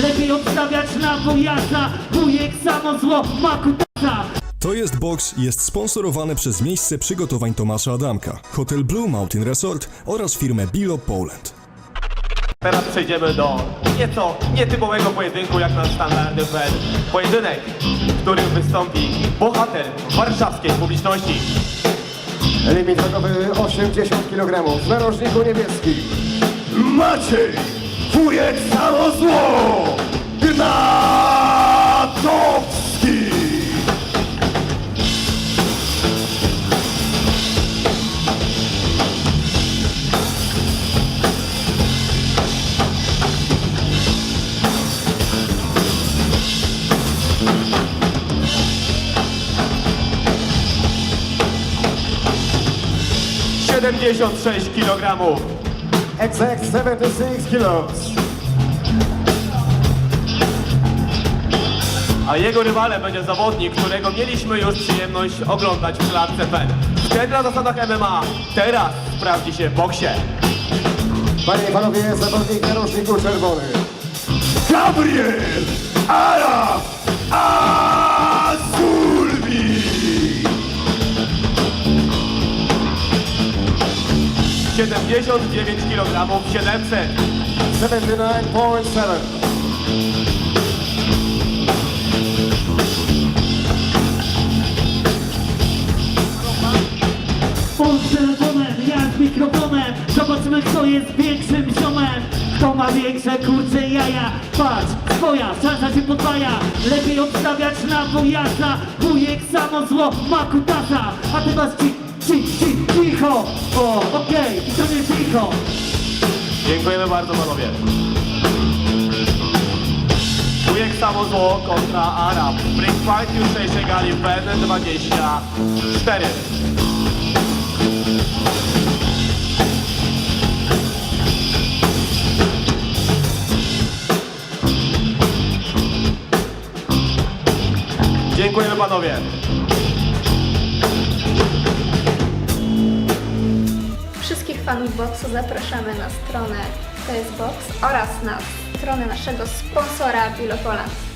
Lepiej obstawiać na wujasa Wujek samo zło ma kutasa To jest boks jest sponsorowany przez miejsce przygotowań Tomasza Adamka, Hotel Blue Mountain Resort oraz firmę Bilo Poland. Teraz przejdziemy do nieco nietypowego pojedynku jak na standardy FED. Pojedynek, w którym wystąpi bohater warszawskiej publiczności. Limit wagowy 80 kg. W narożniku niebieskim. Maciej Wujek Samo Zło Gnatowski. Siedemdziesiąt sześć kilogramów. Exact 76 kilos. A jego rywalem będzie zawodnik, którego mieliśmy już przyjemność oglądać w klatce FED. Wtedy na zasadach MMA. Teraz sprawdzi się w boksie. Panie i panowie, zawodnik narożniku czerwony. Gabriel Araf Azulbi. 79 kilogramów 700. 79.7. On z telefonem, ja z mikrofonem Zobaczymy kto jest większym ziomem. Kto ma większe kurcze jaja. Patrz, swoja, szansa się podwaja. Lepiej obstawiać na wujasa Wujek samo zło ma kutasa A teraz ci, ci, Dziękujemy bardzo panowie. Wujek samo zło kontra Arab. Break fight jutrzejszej gali PN 24. Dziękujemy panowie. Boksu zapraszamy na stronę To jest Box oraz na stronę naszego sponsora Bilopoland.